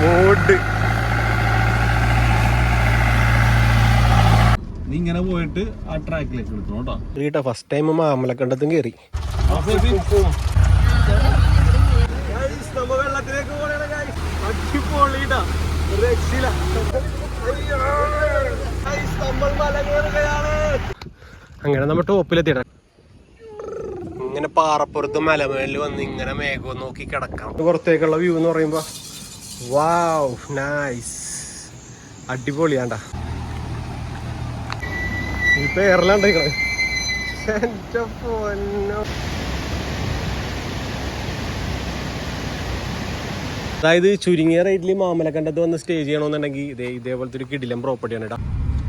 Mode നീ ഇങ്ങനെ പോയിട്ട് ആ ട്രാക്കിലേക്ക് എടുക്കണം കേട്ടോ. കേട്ടോ ഫസ്റ്റ് ടൈം മാമലക്കണ്ടത്തും കയറി വെള്ളത്തിലേക്ക് അടിപൊളിട്ടാ രക്ഷയില്ല. അങ്ങനെ നമ്മ ടോപ്പിലെത്തിയിട. ഇങ്ങനെ പാറപ്പുറത്ത് മലമേലിൽ വന്ന് ഇങ്ങനെ മേഘം നോക്കി കിടക്കാം. പുറത്തേക്കുള്ള വ്യൂ എന്ന് പറയുമ്പോ നൈസ് അടിപൊളിയാണ്ട. ഇപ്പൊ അതായത് ചുരുങ്ങിയ റേറ്റിൽ മാമലക്കണ്ടത്ത് വന്ന് സ്റ്റേ ചെയ്യണമെന്നുണ്ടെങ്കിൽ ഇതേ ഇതേപോലത്തെ ഒരു കിടിലൻ പ്രോപ്പർട്ടിയാണ് കേട്ടോ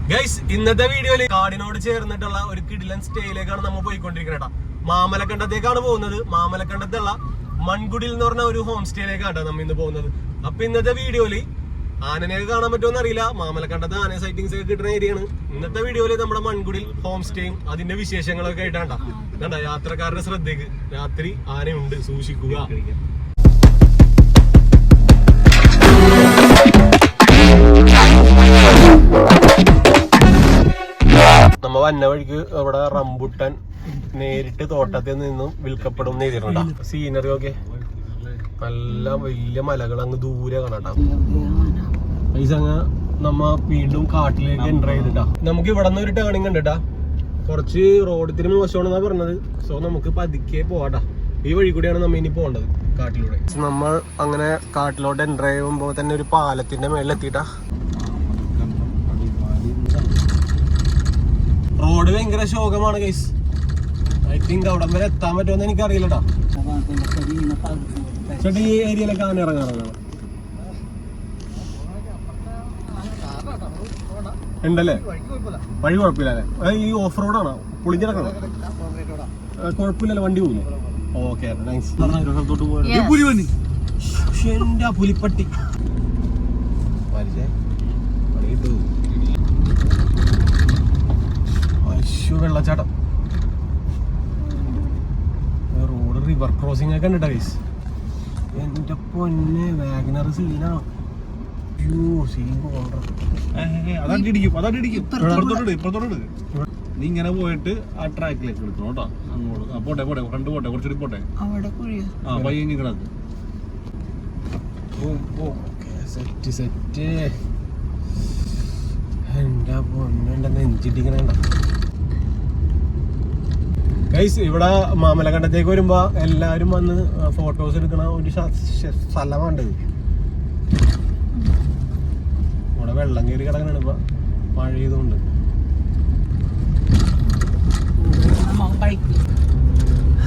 ഗൈസ് ഇന്നത്തെ വീഡിയോയിൽ കാടിനോട് ചേർന്നിട്ടുള്ള ഒരു കിടിലൻ സ്റ്റേയിലേക്കാണ് നമ്മൾ പോയിക്കൊണ്ടിരിക്കുന്നത് കേട്ടോ മാമലക്കണ്ടത്തേക്കാണ് പോകുന്നത്. മാമലക്കണ്ടത്തുള്ള മൺകുടിൽ എന്ന് പറഞ്ഞ ഒരു ഹോം സ്റ്റേയിലേക്കാണ് നമ്മൾ ഇന്ന് പോകുന്നത്. അപ്പൊ ഇന്നത്തെ വീഡിയോയിൽ ആനനെ കാണാൻ പറ്റുമോ അറിയില്ല. മാമലക്കണ്ടത്ത് ആന സൈറ്റിങ്സ് ഒക്കെ കിട്ടുന്ന ഏരിയയാണ് ഇന്നത്തെ വീഡിയോയിൽ നമ്മുടെ മൺകുടിൽ ഹോം സ്റ്റേയും അതിന്റെ വിശേഷങ്ങളൊക്കെ ആയിട്ടാണ് കണ്ട യാത്രക്കാരുടെ ശ്രദ്ധയ്ക്ക്. രാത്രി ആനയുണ്ട് സൂക്ഷിക്കുക. നമ്മ വന്ന വഴിക്ക് അവിടെ റംബുട്ടൻ നേരിട്ട് തോട്ടത്തിൽ നിന്നും വിൽക്കപ്പെടും എന്ന് എഴുതിയിട്ടുണ്ടാ സീനറി ഒക്കെ നല്ല വലിയ മലകൾ അങ്ങ് ദൂരെ കാണാട്ടാ. പൈസ അങ്ങ് നമ്മ വീണ്ടും കാട്ടിലേക്ക് എന്റർ ചെയ്തിട്ടാ. നമുക്ക് ഇവിടെ നിന്ന് ഒരു ടേണിംഗ് ഉണ്ട് കുറച്ച് റോഡ് ഇത്തിരി മോശമാണെന്നാ പറഞ്ഞത്. സോ നമുക്ക് പതുക്കെ പോവാട്ടാ. ഈ വഴി കൂടിയാണ് നമ്മ ഇനി പോകേണ്ടത് കാട്ടിലൂടെ. നമ്മൾ അങ്ങനെ കാട്ടിലോട്ട് എന്റർ ചെയ്യുമ്പോൾ തന്നെ ഒരു പാലത്തിന്റെ മേളിലെത്തിട്ടാ. റോഡ് ഭയങ്കര ശോകമാണ് ഗൈസ് ഐ തിങ്ക് അവിടം വരെ എത്താൻ പറ്റുമെന്ന് എനിക്കറിയില്ലട്ടാ. ചേട്ടാ ഈ ഏരിയയിലൊക്കെ അവൻ ഇറങ്ങാറുണ്ടോ? ഉണ്ടല്ലേ? വഴി കുഴപ്പമില്ല അല്ലേ ഈ ഓഫ് റോഡാണോ പൊളിഞ്ഞിറക്കണം കുഴപ്പമില്ലല്ലോ വണ്ടി പോകുന്നു ഓക്കെ നൈസ് സ്ഥലത്തോട്ട് എന്റെ പുലിപ്പട്ടി. വെള്ളച്ചാട്ടം. റോഡ് റിവർ ക്രോസിംഗ് ഒക്കെ ഉണ്ട് ഗൈസ് എന്റെ പൊന്നെ വാഗനർ സീനാ നീ ഇങ്ങനെ പോയിട്ട് ആ ട്രാക്കിലേക്ക് എടുക്കണം കേട്ടോ. അങ്ങോട്ട്. പോട്ടെ പോട്ടെ ഫ്രണ്ട് പോട്ടെ കുറച്ചുകൂടി പോട്ടെ. ആ പയ്യങ്ങി കിടക്ക് സെറ്റ് സെറ്റ് എന്റെ പൊന്നെ നെഞ്ചിട്ടിങ്ങനെ ഗൈസ് ഇവിടെ മാമലക്കണ്ടത്തേക്ക് വരുമ്പോ എല്ലാരും വന്ന് ഫോട്ടോസ് എടുക്കണ ഒരു സ്ഥലമാണ് ഇവിടെ വെള്ളം കയറി കിടക്കണ മഴ ചെയ്തുകൊണ്ട്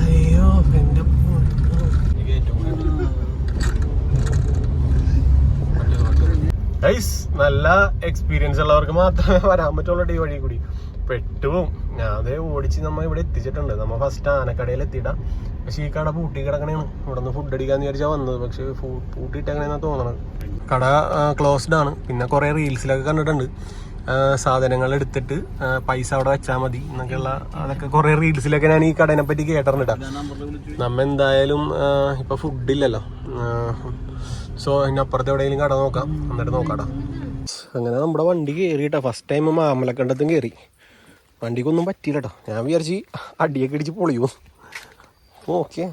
അയ്യോ എന്റെ ഗൈസ് നല്ല എക്സ്പീരിയൻസ് ഉള്ളവർക്ക് മാത്രമേ വരാൻ പറ്റുള്ളൂ ഈ വഴി കൂടി. പെട്ടുപോകും ഞാൻ ഓടിച്ച് നമ്മൾ ഇവിടെ എത്തിച്ചിട്ടുണ്ട്. നമ്മൾ ഫസ്റ്റ് ആനക്കടയിൽ എത്തിയിട്ടാ പക്ഷെ ഈ കട പൂട്ടി കിടക്കണേണ്. ഇവിടെ നിന്ന് ഫുഡ് അടിക്കാന്ന് വിചാരിച്ചാ വന്നത്. പക്ഷെ പൂട്ടിയിട്ടങ്ങനെയാണ് തോന്നണത്. കട ക്ലോസ്ഡ് ആണ്. പിന്നെ കുറെ റീൽസിലൊക്കെ കണ്ടിട്ടുണ്ട്. സാധനങ്ങൾ എടുത്തിട്ട് പൈസ അവിടെ വെച്ചാൽ മതി എന്നൊക്കെയുള്ള അതൊക്കെ കുറെ റീൽസിലൊക്കെ ഞാൻ ഈ കടനെ പറ്റി കേട്ടിട്ടുണ്ട്. നമ്മ എന്തായാലും ഇപ്പം ഫുഡില്ലല്ലോ സോ ഇതിനപ്പുറത്ത് എവിടെയെങ്കിലും കട നോക്കാം. എന്നിട്ട് നോക്കാടാ. അങ്ങനെ നമ്മുടെ വണ്ടി കയറിയിട്ടാ ഫസ്റ്റ് ടൈം മാമലക്കണ്ടത്തും കയറി വണ്ടിക്കൊന്നും പറ്റിയില്ല കേട്ടോ ഞാൻ വിചാരിച്ച് അടിയൊക്കെ അടിച്ച് പൊളിയും ഓക്കെ.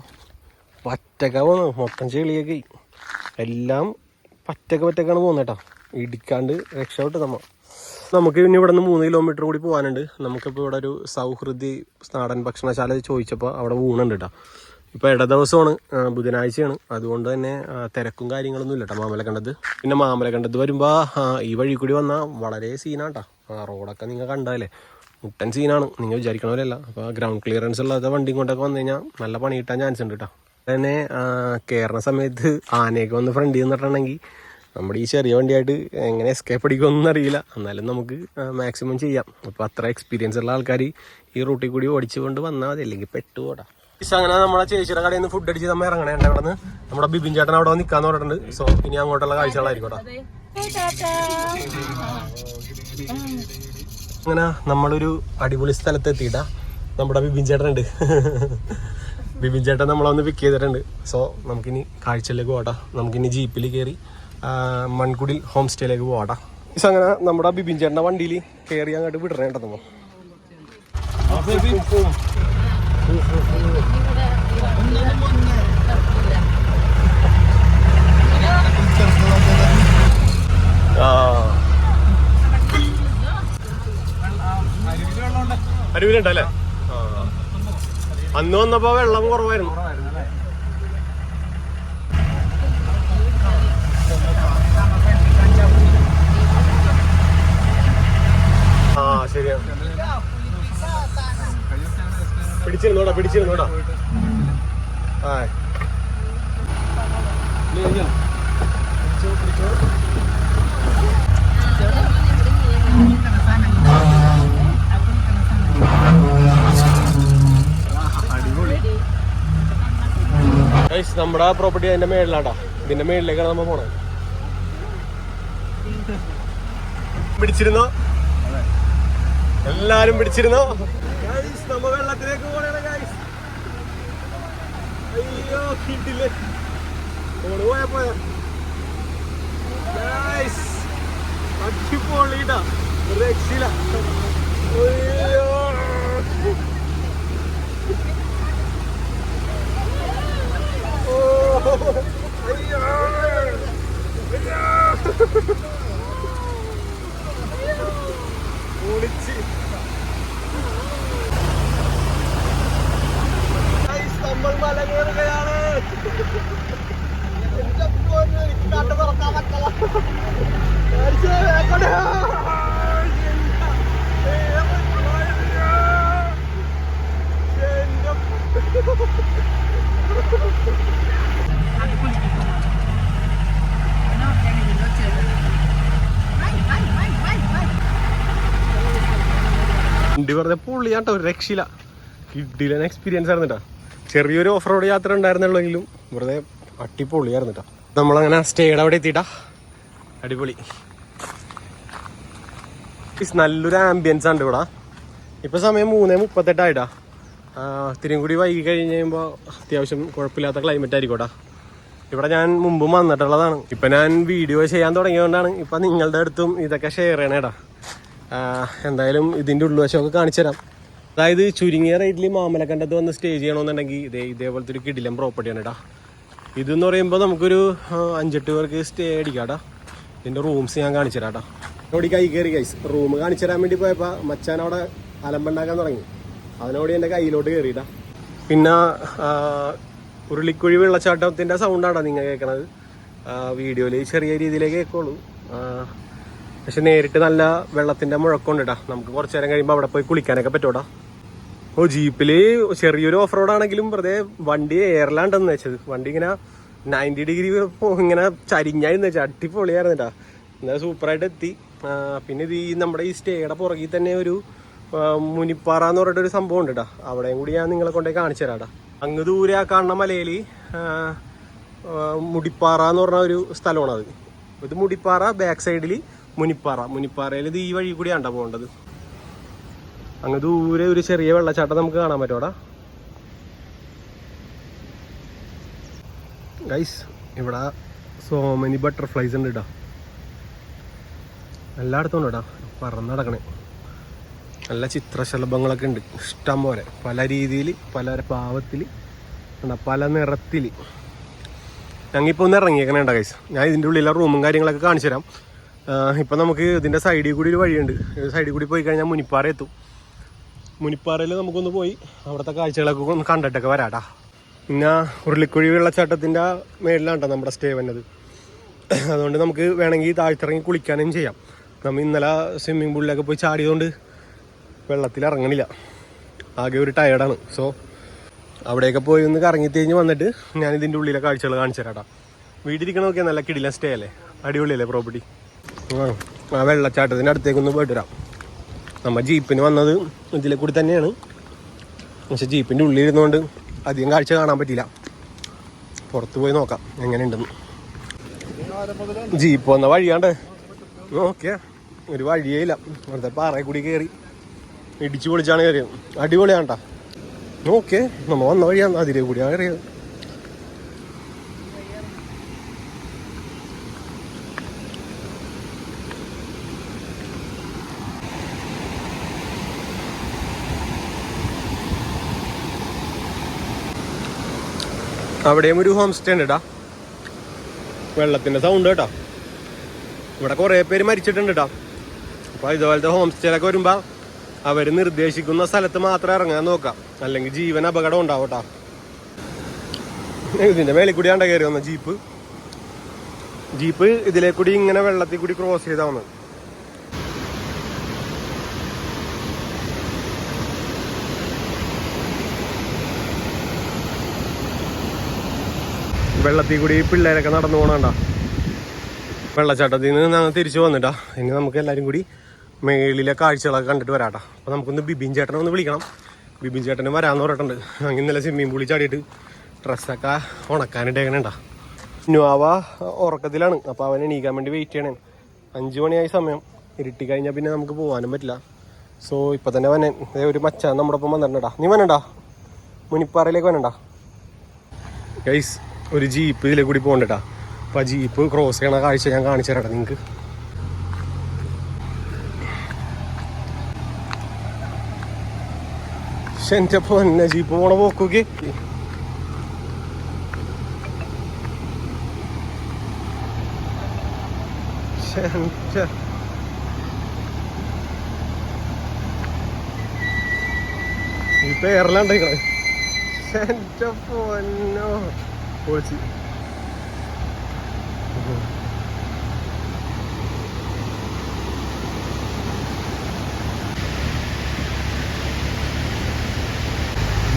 പറ്റക്ക പോന്നു മൊത്തം ചെളിയൊക്കെ. എല്ലാം പറ്റക്ക പറ്റക്കാണ് പോകുന്നത് കേട്ടോ. ഇടിക്കാണ്ട് രക്ഷപ്പെട്ട് നമ്മ. നമുക്ക് ഇനി ഇവിടെ നിന്ന് മൂന്ന് കിലോമീറ്റർ കൂടി പോകാനുണ്ട് നമുക്കിപ്പോൾ ഇവിടെ ഒരു സൗഹൃദി നാടൻ ഭക്ഷണശാല ചോദിച്ചപ്പോൾ അവിടെ ഊണുണ്ട് കേട്ടോ. ഇപ്പോൾ ഇട ദിവസമാണ് ബുധനാഴ്ചയാണ്. അതുകൊണ്ട് തന്നെ തിരക്കും കാര്യങ്ങളൊന്നും ഇല്ല കേട്ടോ മാമലക്കണ്ടത്ത് പിന്നെ മാമലക്കണ്ടത്ത് വരുമ്പോൾ ഈ വഴി കൂടി വന്നാൽ വളരെ സീനാട്ടോ റോഡൊക്കെ നിങ്ങൾ കണ്ടാലേ മുട്ടൻ സീനാണ് നിങ്ങൾ വിചാരിക്കണ പോലെയല്ല അപ്പോൾ ഗ്രൗണ്ട് ക്ലിയറൻസ് ഉള്ളത് വണ്ടിയും കൊണ്ടൊക്കെ വന്നു കഴിഞ്ഞാൽ നല്ല പണി കിട്ടാൻ ചാൻസ് ഉണ്ട് കേട്ടോ തന്നെ കയറുന്ന സമയത്ത് ആനയൊക്കെ വന്ന് ഫ്രണ്ട് നിന്നിട്ടുണ്ടെങ്കിൽ നമ്മുടെ ഈ ചെറിയ വണ്ടിയായിട്ട് എങ്ങനെ എസ്കേപ്പ് അടിക്കുമെന്നൊന്നും അറിയില്ല. എന്നാലും നമുക്ക് മാക്സിമം ചെയ്യാം. അപ്പോൾ അത്ര എക്സ്പീരിയൻസ് ഉള്ള ആൾക്കാർ ഈ റൂട്ടിൽ കൂടി ഓടിച്ചുകൊണ്ട് വന്നാൽ മതി. അല്ലെങ്കിൽ പെട്ടുപോടാ അങ്ങനെ നമ്മളെ ചേച്ചിയുടെ കടയിൽ നിന്ന് ഫുഡ് അടിച്ച് നമ്മൾ ഇറങ്ങണേ അവിടെ നിന്ന് നമ്മുടെ ബിബിൻ ചേട്ടൻ അവിടെ നിൽക്കാന്ന് പറഞ്ഞിട്ടുണ്ട്. സോ ഇനി അങ്ങോട്ടുള്ള കാഴ്ചകളായിരിക്കും കേട്ടോ അങ്ങനെ നമ്മളൊരു അടിപൊളി സ്ഥലത്ത് എത്തിയിട്ടാ നമ്മുടെ ബിബിൻ ചേട്ടനുണ്ട്. ബിബിൻ ചേട്ടൻ നമ്മളൊന്ന് പിക്ക് ചെയ്തിട്ടുണ്ട്. സോ നമുക്കിനി കാഴ്ചയിലേക്ക് പോകട്ടെ നമുക്കിനി ജീപ്പിൽ കയറി മൺകുടിൽ ഹോം സ്റ്റേയിലേക്ക് പോകട്ടെ സോ അങ്ങനെ നമ്മുടെ ബിബിൻ ചേട്ടന്റെ വണ്ടിയിൽ കയറി അങ്ങോട്ട് വിടണേണ്ടത് നമ്മൾ ആ. അരുവിലുണ്ടല്ലേ അന്ന് വന്നപ്പോ വെള്ളം കുറവായിരുന്നു. ആ ശരിയാണ് പിടിച്ചിരുന്നോടാ പിടിച്ചിരുന്നോടാ. ആ. ഗൈസ് നമ്മുടെ പ്രോപ്പർട്ടി അതിന്റെ മേളിലാണ്ടാ. ഇതിന്റെ മേളിലേക്കാണ് നമ്മൾ പോണത്. പിടിച്ചിരുന്നോ? എല്ലാരും പിടിച്ചിരുന്നോ? നമ്മ വെള്ളത്തിലേക്ക് പോണേ ഗൈസ് അയ്യോ കിട്ടില്ലേ? രക്ഷയില്ല. അയ്യോ. Guys, നമ്മൾ മല കയറുകയാണ് എന്റെ കണ്ണ് തുറക്കാൻ പറ്റില്ല. വണ്ടി വെറുതെ പൊള്ളിയാട്ടോ ഒരു രക്ഷയില്ല. കിഡിലൻ എക്സ്പീരിയൻസ് ആയിരുന്നു കേട്ടോ ചെറിയൊരു ഓഫ് റോഡ് യാത്ര ഉണ്ടായിരുന്നുള്ളെങ്കിലും വെറുതെ അട്ടിപ്പൊളിയായിരുന്നിട്ടാ നമ്മളങ്ങനെ സ്റ്റേയുടെ അവിടെ എത്തിയിട്ടാ. അടിപൊളി. നല്ലൊരു ആംബിയൻസ് ആണ് ഇവിടെ. ഇപ്പൊ സമയം മൂന്നേ മുപ്പത്തെട്ടായിട്ടാ ഇത്തിരിയും കൂടി വൈകി കഴിഞ്ഞ് കഴിയുമ്പോൾ അത്യാവശ്യം കുഴപ്പമില്ലാത്ത ക്ലൈമറ്റ് ആയിരിക്കോട്ടാ ഇവിടെ ഞാൻ മുമ്പും വന്നിട്ടുള്ളതാണ്. ഇപ്പൊ ഞാൻ വീഡിയോ ചെയ്യാൻ തുടങ്ങിയതുകൊണ്ടാണ് ഇപ്പൊ നിങ്ങളുടെ അടുത്തും ഇതൊക്കെ ഷെയർ ചെയ്യണേടാ എന്തായാലും ഇതിന്റെ ഉള്ളുവശമൊക്കെ കാണിച്ചു തരാം അതായത് ചുരുങ്ങിയ റേറ്റിൽ മാമലക്കണ്ടത്ത് വന്ന് സ്റ്റേ ചെയ്യണമെന്നുണ്ടെങ്കിൽ ഇതേ ഇതേപോലത്തെ ഒരു കിടിലം പ്രോപ്പർട്ടിയാണ് കേട്ടാ ഇതെന്ന് പറയുമ്പോൾ നമുക്കൊരു അഞ്ചെട്ട് പേർക്ക് സ്റ്റേ അടിക്കാം കേട്ടോ ഇതിന്റെ റൂംസ് ഞാൻ കാണിച്ചു തരാം കേട്ടോ അവിടെ കൈ കയറി കൈസ് റൂം കാണിച്ചു തരാൻ വേണ്ടി പോയപ്പോൾ മച്ചാൻ അവിടെ അലമ്പുണ്ടാക്കാൻ തുടങ്ങി. അതിനോട് എന്റെ കയ്യിലോട്ട് കയറിയിട്ടാ പിന്നെ ഉരുളിക്കുഴി വെള്ളച്ചാട്ടത്തിന്റെ സൗണ്ടാണ് നിങ്ങൾ കേൾക്കണത് വീഡിയോയിൽ ചെറിയ രീതിയിലേ കേൾക്കുള്ളൂ പക്ഷെ നേരിട്ട് നല്ല വെള്ളത്തിന്റെ മുഴക്കമുണ്ട് കേട്ടാ നമുക്ക് കുറച്ചു നേരം കഴിയുമ്പോൾ അവിടെ പോയി കുളിക്കാനൊക്കെ പറ്റൂടാ. ഓ ജീപ്പിൽ ചെറിയൊരു ഓഫ് റോഡ് ആണെങ്കിലും വെറുതെ വണ്ടി എയർലാണ്ടെന്ന് വെച്ചത്. വണ്ടി ഇങ്ങനെ നയന്റി ഡിഗ്രി ഇങ്ങനെ ചരിഞ്ഞായിരുന്നു വെച്ചാൽ അടിപൊളിയായിരുന്നു കേട്ടാ സൂപ്പർ സൂപ്പറായിട്ട് എത്തി. പിന്നെ ഇത് ഈ നമ്മുടെ ഈ സ്റ്റേയുടെ പുറകിൽ തന്നെ ഒരു മുനിപ്പാറ എന്ന് പറഞ്ഞിട്ട് ഒരു സംഭവം ഉണ്ട് കേട്ടോ അവിടെയും കൂടി ഞാൻ നിങ്ങളെ കൊണ്ടേ കാണിച്ചു തരാം ട്ടാ. അങ്ങ് ദൂരെ ആ കാണുന്ന മലയിൽ മുടിപ്പാറ എന്ന് പറഞ്ഞ ഒരു സ്ഥലമാണത്. ഇത് മുടിപ്പാറ ബാക്ക് സൈഡിൽ മുനിപ്പാറ. മുനിപ്പാറയിൽ ഇത് ഈ വഴി കൂടിയാണ്ടാ പോകേണ്ടത്. അങ്ങ് ദൂരെ ഒരു ചെറിയ വെള്ളച്ചാട്ടം നമുക്ക് കാണാൻ പറ്റോടാ ഗൈസ് ഇവിടെ സോ മെനി ബട്ടർഫ്ലൈസ് ഉണ്ട് കേട്ടോ എല്ലായിടത്തും ഉണ്ട് പറന്ന് നടക്കണേ. നല്ല ചിത്രശലഭങ്ങളൊക്കെ ഉണ്ട്. ഇഷ്ടം പോലെ. പല രീതിയിൽ പല പാവത്തിൽ പല നിറത്തിൽ ഞങ്ങിപ്പോൾ ഒന്ന് ഇറങ്ങിയേക്കണേണ്ട ഗൈസ് ഞാൻ ഇതിന്റെ ഉള്ളിലെ റൂമും കാര്യങ്ങളൊക്കെ കാണിച്ചു തരാം ഇപ്പം നമുക്ക് ഇതിന്റെ സൈഡിൽ കൂടി ഒരു വഴിയുണ്ട്. സൈഡിൽ കൂടി പോയി കഴിഞ്ഞാൽ മുനിപ്പാറ എത്തും. മുനിപ്പാറയിൽ നമുക്കൊന്ന് പോയി. അവിടുത്തെ കാഴ്ചകളൊക്കെ ഒന്ന് കണ്ടിട്ടൊക്കെ വരാട്ടാ. പിന്നെ ഉരുളിക്കുഴി വെള്ളച്ചാട്ടത്തിന്റെ മേളിലാണ് നമ്മുടെ സ്റ്റേ വന്നത്? അതുകൊണ്ട് നമുക്ക് വേണമെങ്കിൽ താഴ്ത്തിറങ്ങി കുളിക്കാനും ചെയ്യാം. നമ്മൾ ഇന്നലെ സ്വിമ്മിംഗ് പൂളിലൊക്കെ പോയി ചാടിയതുകൊണ്ട് വെള്ളത്തിൽ ഇറങ്ങണില്ല. ആകെ ഒരു ടയർഡാണ് സോ അവിടെയൊക്കെ പോയി ഒന്ന് കറങ്ങി തിരിഞ്ഞ് വന്നിട്ട് ഞാൻ ഇതിന്റെ ഉള്ളിലെ കാഴ്ചകൾ കാണിച്ചു തരാം വീട്ടിലിരിക്കണമൊക്കെ നല്ല കിടില സ്റ്റേ അല്ലേ? അടിപൊളിയല്ലേ പ്രോപ്പർട്ടി ആ വെള്ളച്ചാട്ടത്തിന്റെ അടുത്തേക്കൊന്ന് പോയിട്ട് വരാം. നമ്മൾ ജീപ്പിന് വന്നത് ഇതിലെ കൂടി തന്നെയാണ്. പക്ഷെ ജീപ്പിന്റെ ഉള്ളിൽ ഇരുന്നുകൊണ്ട് അധികം കാഴ്ച കാണാൻ പറ്റിയില്ല. പുറത്ത് പോയി നോക്കാം എങ്ങനെയുണ്ടെന്ന്. ജീപ്പ് വന്ന വഴിയാണ്ട് നോക്കിയാ ഒരു വഴിയേ ഇല്ല. വെറുതെ പാറയിൽ കൂടി കയറി ഇടിച്ചു പൊളിച്ചാണ് കയറിയത്. അടിപൊളിയാണ്ടാ. നോക്കിയേ നമ്മൾ വന്ന വഴിയാണ് അതിലെ കൂടിയാണ് കയറിയത്. അവിടെയും ഒരു ഹോം സ്റ്റേ ഉണ്ട് കേട്ടാ വെള്ളത്തിന്റെ സൗണ്ട് കേട്ടോ. ഇവിടെ കുറേ പേര് മരിച്ചിട്ടുണ്ട് കേട്ടോ അപ്പൊ ഇതുപോലത്തെ ഹോം സ്റ്റേയിലൊക്കെ വരുമ്പോ അവർ നിർദ്ദേശിക്കുന്ന സ്ഥലത്ത് മാത്രം ഇറങ്ങാൻ നോക്കാം. അല്ലെങ്കിൽ ജീവൻ അപകടം ഉണ്ടാവും കേട്ടോ ഇതിന്റെ മേളിൽ കൂടി ആണ്ട കയറി വന്ന ജീപ്പ്? ജീപ്പ് ഇതിലേക്കൂടി കൂടി ഇങ്ങനെ വെള്ളത്തിൽ കൂടി ക്രോസ് ചെയ്താ വെള്ളത്തിൽ കൂടി പിള്ളേരൊക്കെ നടന്നു പോകണണ്ട വെള്ളച്ചാട്ടത്തിൽ നിന്ന് തിരിച്ചു വന്നിട്ടാ. ഇനി നമുക്ക് എല്ലാവരും കൂടി മേളിലെ കാഴ്ചകളൊക്കെ കണ്ടിട്ട് വരാട്ടാ. അപ്പോൾ നമുക്കൊന്ന് ബിബിൻ ചേട്ടനെ ഒന്ന് വിളിക്കണം. ബിബിൻ ചേട്ടന് വരാന്ന് പറഞ്ഞിട്ടുണ്ട്. ഇന്നലെ സ്വിമ്മിംഗ് പൂളിൽ ചാടിയിട്ട് ഡ്രസ്സൊക്കെ ഉണക്കാനിട്ടേക്കണേണ്ടാ. നുവാവ ഉറക്കത്തിലാണ്. അപ്പോൾ അവൻ എണീക്കാൻ വേണ്ടി വെയിറ്റ് ചെയ്യണേ. അഞ്ച് മണിയായി സമയം. ഇരുട്ടി കഴിഞ്ഞാൽ പിന്നെ നമുക്ക് പോകാനും പറ്റില്ല. സോ ഇപ്പം തന്നെ വന്നെ. ഒരു മച്ചാൻ നമ്മുടെ ഒപ്പം വന്നിട്ടുണ്ടാ നീ വന്നണ്ടാ മുനിപ്പാറയിലേക്ക് വന്നണ്ടാ ഗൈസ് ഒരു ജീപ്പ് ഇതിലെ കൂടി പോകണ്ടട്ടാ. അപ്പൊ ആ ജീപ്പ് ക്രോസ് ചെയ്യണ കാഴ്ച ഞാൻ കാണിച്ചു തരാം ശ്ശെ, എന്റെ പൊന്നെ ജീപ്പ് പോണ പോക്കൊക്കെ. എന്റെ- ഈ പേരെല്ലാം എന്റെ പൊന്നോ. പൊളിച്ച്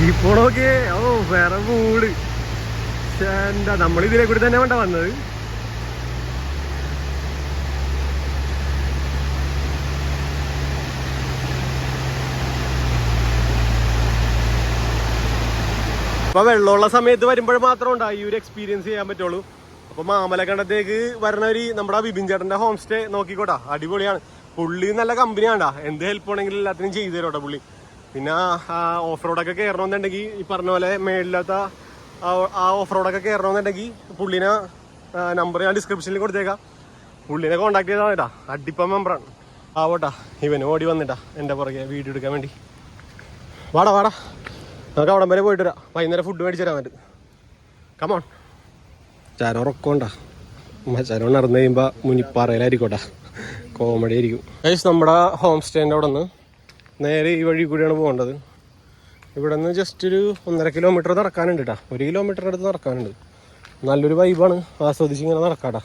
ഇപ്പോഴൊക്കെ ഓ വേറെ മൂട് എന്താ നമ്മൾ കൂടി തന്നെ വേണ്ട വന്നത്? അപ്പൊ വെള്ളമുള്ള സമയത്ത് വരുമ്പോൾ മാത്രം ഉണ്ടാവും ഈ ഒരു എക്സ്പീരിയൻസ് ചെയ്യാൻ പറ്റുള്ളൂ. അപ്പൊ മാമലക്കണ്ടത്തേക്ക് ഒരു നമ്മുടെ ബിബിൻ ചേട്ടന്റെ ഹോം സ്റ്റേ നോക്കിക്കോട്ടാ. അടിപൊളിയാണ്. പുള്ളി നല്ല കമ്പനിയാണ്ടാ എന്ത് ഹെൽപ്പ് വേണമെങ്കിലും എല്ലാത്തിനും ചെയ്തു തരോട്ടാ പുള്ളി. പിന്നെ ഓഫ് റോഡൊക്കെ കയറണമെന്നുണ്ടെങ്കിൽ ഈ പറഞ്ഞ പോലെ മേളില്ലാത്ത ആ- ഓഫ് റോഡൊക്കെ കയറണമെന്നുണ്ടെങ്കിൽ പുള്ളിനെ നമ്പർ ഞാൻ ഡിസ്ക്രിപ്ഷനിൽ കൊടുത്തേക്കാം. പുള്ളിനെ കോൺടാക്ട് ചെയ്താൽ മതിട്ടാ. അടിപ്പ മെമ്പറാണ് ആവോട്ടാ. ഇവന് ഓടി വന്നിട്ടാ. എന്റെ പുറകെ വീഡിയോ എടുക്കാൻ വേണ്ടി. വാടാ വാടാ. നമുക്ക് അവിടം വരെ പോയിട്ട് വരാം. വൈകുന്നേരം ഫുഡ് മേടിച്ചു തരാൻ പറ്റും കമോൺ ചാരം ഉറക്കണ്ട. ചാരോ നടന്നു കഴിയുമ്പോൾ മുനിപ്പാറയിലായിരിക്കോട്ടാ. കോമഡി ആയിരിക്കും. ഏസ് നമ്മുടെ ഹോം സ്റ്റേന്റെ അവിടെ നിന്ന് നേരെ ഈ വഴി കൂടിയാണ് പോകേണ്ടത്. ഇവിടെ നിന്ന് ജസ്റ്റ് ഒരു ഒന്നര കിലോമീറ്റർ നടക്കാനുണ്ട് കേട്ടോ ഒരു കിലോമീറ്റർ അടുത്ത് നടക്കാനുണ്ട്. നല്ലൊരു വൈബാണ് ആസ്വദിച്ച് ഇങ്ങനെ നടക്കാട്ടാ.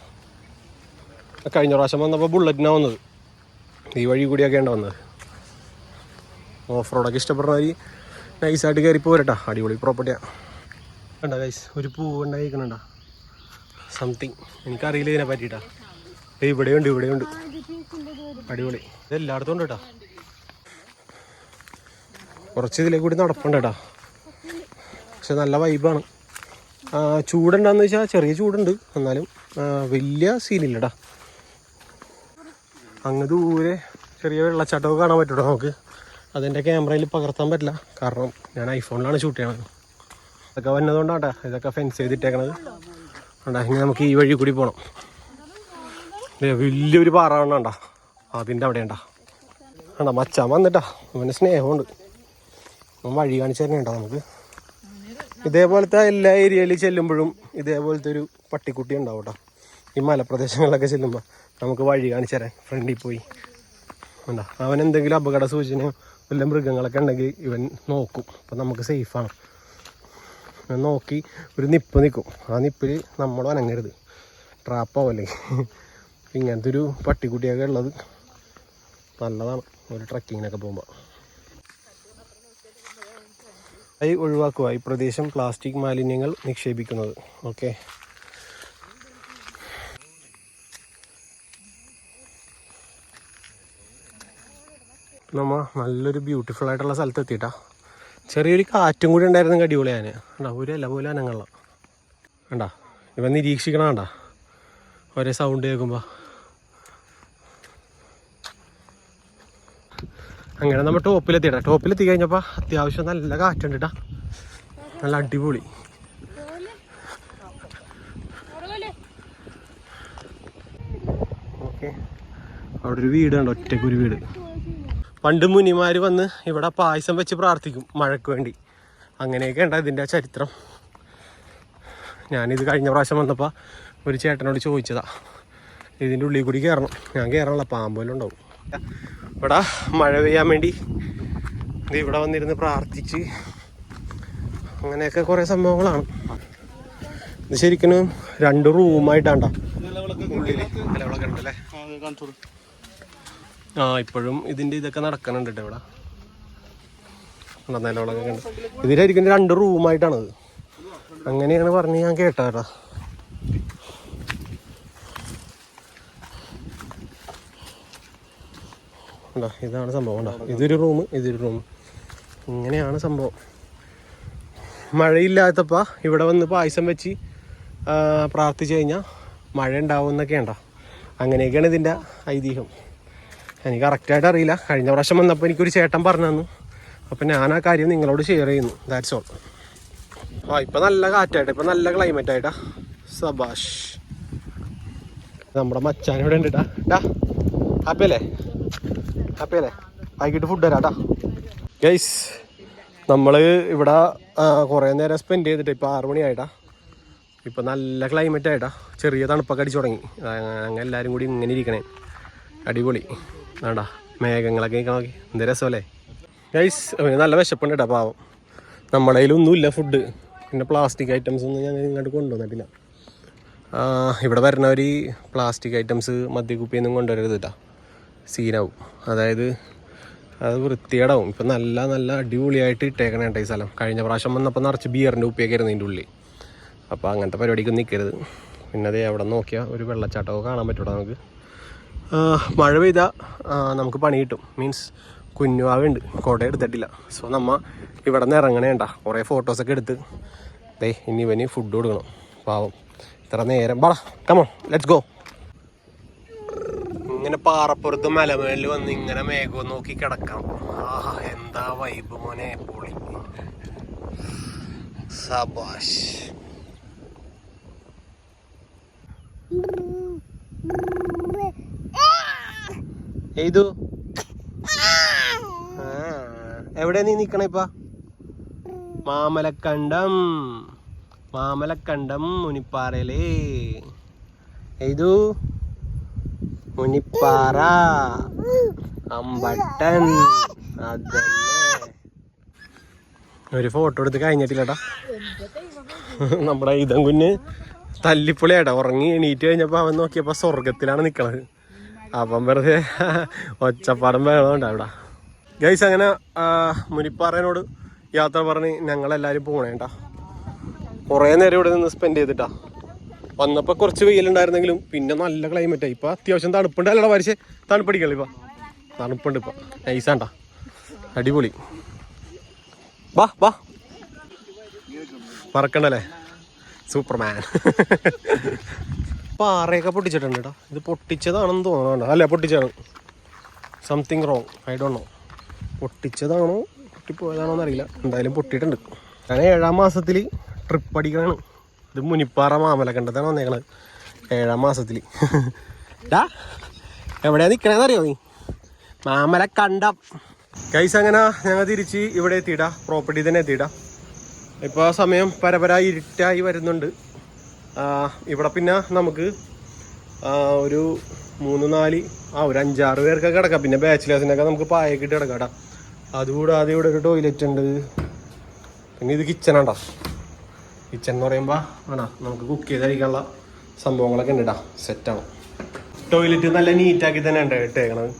കഴിഞ്ഞ പ്രാവശ്യം വന്നപ്പോൾ ബുള്ളറ്റിനാണ് വന്നത്. ഈ വഴി കൂടിയൊക്കെയാണ് വന്നത് ഓഫ് റോഡൊക്കെ ഇഷ്ടപ്പെടുന്നവർ നൈസായിട്ട് കയറി പോരട്ടാ. അടിപൊളി പ്രോപ്പർട്ടിയാണ് കണ്ട ഗൈസ് ഒരു പൂ ഉണ്ടായിരിക്കണണ്ട സംതിങ് എനിക്കറിയില്ല ഇതിനെ പറ്റിയിട്ടാ ഉണ്ട് ഇവിടെ ഉണ്ട് അടിപൊളി. ഇതെല്ലായിടത്തും ഉണ്ട് കേട്ടാ കുറച്ച് ഇതിലേക്ക് കൂടി നടപ്പുണ്ട് കേട്ടാ പക്ഷെ നല്ല വൈബാണ് ചൂടുണ്ടാന്ന് വെച്ചാൽ ചെറിയ ചൂടുണ്ട്. എന്നാലും വലിയ സീനില്ലടാ അങ്ങ് ദൂരെ ചെറിയ വെള്ളച്ചാട്ടമൊക്കെ കാണാൻ പറ്റൂട്ടോ നമുക്ക്? അതെന്റെ ക്യാമറയിൽ പകർത്താൻ പറ്റില്ല. കാരണം ഞാൻ ഐഫോണിലാണ് ഷൂട്ട് ചെയ്യണത്. ഇതൊക്കെ വന്നതുകൊണ്ടാട്ടാ ഇതൊക്കെ ഫെൻസ് ചെയ്തിട്ടേക്കണത്. ഉണ്ടാ ഇനി നമുക്ക് ഈ വഴി കൂടി പോകണം വലിയൊരു പാറ വേണ്ട അതിന്റെ അവിടെ ഉണ്ടാ ആണ്ടാ മച്ചാൻ വന്നിട്ടാ. അവന് സ്നേഹമുണ്ട്. അവൻ വഴി കാണിച്ചു തന്നെ ഉണ്ടോ നമുക്ക്. ഇതേപോലത്തെ എല്ലാ ഏരിയയിൽ ചെല്ലുമ്പോഴും ഇതേപോലത്തെ ഒരു പട്ടിക്കുട്ടി ഉണ്ടാവും കേട്ടോ ഈ മലപ്രദേശങ്ങളിലൊക്കെ ചെല്ലുമ്പോൾ നമുക്ക് വഴി കാണിച്ചു തരാൻ ഫ്രണ്ടിൽ പോയി. എന്താ അവൻ എന്തെങ്കിലും അപകട സൂചനയോ വല്ല മൃഗങ്ങളൊക്കെ ഉണ്ടെങ്കിൽ ഇവൻ നോക്കും. അപ്പം നമുക്ക് സേഫാണ് ഇവൻ നോക്കി ഒരു നിപ്പ് നിൽക്കും ആ നിപ്പിൽ നമ്മൾ അനങ്ങരുത് ട്രാപ്പാവല്ലേ ഇങ്ങനത്തെ ഒരു പട്ടിക്കുട്ടിയൊക്കെ ഉള്ളത് നല്ലതാണ്. ഒരു ട്രക്കിങ്ങിനൊക്കെ പോകുമ്പോൾ ഒഴിവാക്കുക. ഈ പ്രദേശം പ്ലാസ്റ്റിക് മാലിന്യങ്ങൾ നിക്ഷേപിക്കുന്നത്. ഓക്കെ നമ്മ നല്ലൊരു ബ്യൂട്ടിഫുൾ ആയിട്ടുള്ള സ്ഥലത്ത് എത്തിയിട്ടാ. ചെറിയൊരു കാറ്റും കൂടി ഉണ്ടായിരുന്നെങ്കിൽ അടിപൊളിയാണ് കണ്ടാ ഒരു ഇല പോലെ അനങ്ങള കണ്ടാ ഇവൻ നിരീക്ഷിക്കണം കണ്ടാ. ഒരേ സൗണ്ട് കേൾക്കുമ്പോൾ അങ്ങനെ നമ്മൾ ടോപ്പിലെത്തിയിട്ടാ ടോപ്പിലെത്തി കഴിഞ്ഞപ്പോൾ അത്യാവശ്യം നല്ല കാറ്റുണ്ട് നല്ല അടിപൊളി. ഓക്കെ. അവിടെ ഒരു വീട് ഉണ്ട് ഒറ്റയ്ക്ക് ഒരു വീട്. പണ്ട് മുനിമാര് വന്ന് ഇവിടെ പായസം വെച്ച് പ്രാർത്ഥിക്കും മഴയ്ക്ക് വേണ്ടി. അങ്ങനെയൊക്കെ ഉണ്ട് ഇതിന്റെ ചരിത്രം. ഞാനിത് കഴിഞ്ഞ പ്രാവശ്യം വന്നപ്പോൾ ഒരു ചേട്ടനോട് ചോദിച്ചതാ. ഇതിന്റെ ഉള്ളിൽ കൂടി കയറണം. ഞാൻ കയറണല്ല പാമ്പോലും ഉണ്ടാവും. ഇവിടെ മഴ പെയ്യാൻ വേണ്ടി ഇവിടെ വന്നിരുന്ന് പ്രാർത്ഥിച്ച് അങ്ങനെയൊക്കെ കുറേ സംഭവങ്ങളാണ്. ഇത് ശരിക്കും രണ്ട് റൂമായിട്ടാണ്ടാ ഉള്ളിൽ നിലവിളൊക്കെ ഉണ്ടല്ലേ ആ ഇപ്പോഴും ഇതിന്റെ ഇതൊക്കെ നടക്കണുണ്ട് ഇവിടെ. നിലവിളൊക്കെ ഉണ്ട് ഇതിലായിരിക്കും രണ്ട് റൂമായിട്ടാണത് അങ്ങനെയാണ് പറഞ്ഞ് ഞാൻ കേട്ടാ. ഇതാണ് സംഭവം ഇതൊരു റൂം ഇതൊരു റൂം. ഇങ്ങനെയാണ് സംഭവം. മഴയില്ലാത്തപ്പോൾ ഇവിടെ വന്ന് പായസം വെച്ച് പ്രാർത്ഥിച്ചു കഴിഞ്ഞാൽ മഴ ഉണ്ടാവും എന്നൊക്കെ ഉണ്ടോ അങ്ങനെയൊക്കെയാണ് ഇതിന്റെ ഐതിഹ്യം. എനിക്ക് കറക്റ്റായിട്ട് അറിയില്ല. കഴിഞ്ഞ പ്രാവശ്യം വന്നപ്പോൾ എനിക്കൊരു ചേട്ടൻ പറഞ്ഞു തന്നു. അപ്പം ഞാൻ ആ കാര്യം നിങ്ങളോട് ഷെയർ ചെയ്യുന്നു. ദാറ്റ്സ് ഓൾ ആ ഇപ്പം നല്ല കാറ്റായിട്ട്. ഇപ്പം നല്ല ക്ലൈമറ്റ് ആയിട്ടാ. സബാഷ്. നമ്മുടെ മച്ചാൻ ഇവിടെ ഉണ്ട്. ടാ ഹാപ്പി അല്ലേ? ഹാപ്പി അല്ലേ? വൈകിട്ട് ഫുഡ് തരാട്ടാ ഗൈസ് നമ്മൾ ഇവിടെ കുറേ നേരം സ്പെൻഡ് ചെയ്തിട്ട് ഇപ്പോൾ ആറു മണിയായിട്ടാ ഇപ്പം നല്ല ക്ലൈമറ്റ് ആയിട്ടാ. ചെറിയ തണുപ്പൊക്കെ അടിച്ചു തുടങ്ങി. അങ്ങനെ എല്ലാവരും കൂടി ഇങ്ങനെ ഇരിക്കണേ. അടിപൊളി. വേണ്ട മേഘങ്ങളൊക്കെ നോക്കി. എന്ത് രസമല്ലേ? ഗൈസ് നല്ല വിശപ്പുണ്ട് കേട്ടോ പാവം. നമ്മുടെ കയ്യിലൊന്നുമില്ല ഫുഡ് പിന്നെ പ്ലാസ്റ്റിക് ഐറ്റംസ് ഒന്നും ഞാൻ ഇങ്ങോട്ട് കൊണ്ടുവന്നിട്ടില്ല. ഇവിടെ വരുന്നവർ പ്ലാസ്റ്റിക് ഐറ്റംസ് മദ്യക്കുപ്പിയൊന്നും കൊണ്ടുവരരുത് കേട്ടോ സീനാവും. അതായത് അത് വൃത്തികേടാവും. ഇപ്പം നല്ല നല്ല അടിപൊളിയായിട്ട് ഇട്ടേക്കണേ കേട്ടോ ഈ സ്ഥലം. കഴിഞ്ഞ പ്രാവശ്യം വന്നപ്പോൾ നിറച്ച് ബിയറിന്റെ ഉപ്പിയൊക്കെ ആയിരുന്നു ഇതിന്റെ ഉള്ളിൽ. അപ്പോൾ അങ്ങനത്തെ പരിപാടിക്കൊന്നും നിൽക്കരുത് പിന്നെ അതേ അവിടെ നോക്കിയാൽ ഒരു വെള്ളച്ചാട്ടമൊക്കെ കാണാൻ പറ്റൂടാ നമുക്ക്. മഴ പെയ്താൽ നമുക്ക് പണി കിട്ടും. മീൻസ് കുഞ്ഞുവാവുണ്ട് കുട എടുത്തിട്ടില്ല. സോ നമ്മ ഇവിടെ നിന്ന് ഇറങ്ങണേണ്ട. കുറേ ഫോട്ടോസൊക്കെ എടുത്ത്. ദേ ഇനി ഇവന് ഫുഡ് കൊടുക്കണം. പാവം. ഇത്ര നേരം. പറ കമോ ലെറ്റ്സ് ഗോ ഇങ്ങനെ പാറപ്പുറത്ത് മലമേലിൽ വന്ന് ഇങ്ങനെ മേഘം നോക്കി കിടക്കാം. ആഹാ എന്താ വൈബ് മോനെ പൊളി. സബാഷ്. എയ്തു. എവിടെ നീ നിക്കണ ഇപ്പ? മാമലക്കണ്ടം. മാമലക്കണ്ടം മുനിപ്പാറയിലേ. എയ്തു. മുനിപ്പാറ. അമ്പട്ടൻ. അതന്നെ. ഒരു ഫോട്ടോ എടുത്ത് കഴിഞ്ഞിട്ടില്ലടാ. നമ്മുടെ ഇതം കുഞ്ഞ് തല്ലിപ്പൊളിയാട്ടാ ഉറങ്ങി എണീറ്റ് കഴിഞ്ഞപ്പോ അവൻ നോക്കിയപ്പോ സ്വർഗത്തിലാണ് നിക്കണത്. അപ്പം വെറുതെ ഒച്ചപ്പാടം വേണമുണ്ട് അവിടെ ഗൈസ് അങ്ങനെ മുനിപ്പാറേനോട് യാത്ര പറഞ്ഞ് ഞങ്ങളെല്ലാവരും പോണേട്ടാ കുറേ നേരം ഇവിടെ നിന്ന് സ്പെൻഡ് ചെയ്തിട്ടാ. വന്നപ്പോൾ കുറച്ച് വെയിലുണ്ടായിരുന്നെങ്കിലും പിന്നെ നല്ല ക്ലൈമറ്റാണ് ഇപ്പം അത്യാവശ്യം തണുപ്പുണ്ട് അല്ലടാ വരച്ച് തണുപ്പടിക്കല്ലോ ഇപ്പം? തണുപ്പുണ്ട് ഇപ്പം. നൈസാണ്ടാ അടിപൊളി. വാ വാ. പറക്കണ്ടല്ലേ സൂപ്പർമാൻ പാറയൊക്കെ പൊട്ടിച്ചിട്ടുണ്ട് കേട്ടോ ഇത് പൊട്ടിച്ചതാണെന്ന് തോന്നുന്നുണ്ട് അല്ല പൊട്ടിച്ചാണ് something wrong I don't know പൊട്ടിച്ചതാണോ പൊട്ടിപ്പോയതാണോ എന്നറിയില്ല എന്തായാലും പൊട്ടിയിട്ടുണ്ട്. ഞാൻ ഏഴാം മാസത്തിൽ ട്രിപ്പ് അടിക്കണാണ് ഇത് മുനിപ്പാറ മാമലക്കണ്ടത്താണ് വന്നേക്കണത്. ഏഴാം മാസത്തിൽ ഡാ എവിടെയാണ് നിൽക്കണേന്ന് അറിയോ നീ? മാമല കണ്ടം കൈസ് അങ്ങനെ ഞങ്ങൾ തിരിച്ച് ഇവിടെ എത്തിയിടാം. പ്രോപ്പർട്ടി തന്നെ എത്തിയിടാം. ഇപ്പോൾ സമയം പരപര ഇരുട്ടായി വരുന്നുണ്ട്. ഇവിടെ പിന്നെ നമുക്ക് ഒരു മൂന്ന് നാല് ആ ഒരു അഞ്ചാറ് പേർക്കൊക്കെ കിടക്കാം. പിന്നെ ബാച്ചിലേഴ്സിനൊക്കെ നമുക്ക് പായൊക്കെ ഇട്ട് കിടക്കാം കേട്ടോ അതുകൂടാതെ ഇവിടെ ഒരു ടോയ്ലറ്റ് ഉണ്ട്. പിന്നെ ഇത് കിച്ചണാണ്ടാ കിച്ചൺ എന്ന് പറയുമ്പോൾ ആണോ നമുക്ക് കുക്ക് ചെയ്ത് കഴിക്കാനുള്ള സംഭവങ്ങളൊക്കെ ഉണ്ട് കേട്ടോ സെറ്റാണ് ടോയ്ലറ്റ് നല്ല നീറ്റാക്കി തന്നെ ഉണ്ട് ഇട്ടേക്കണത്.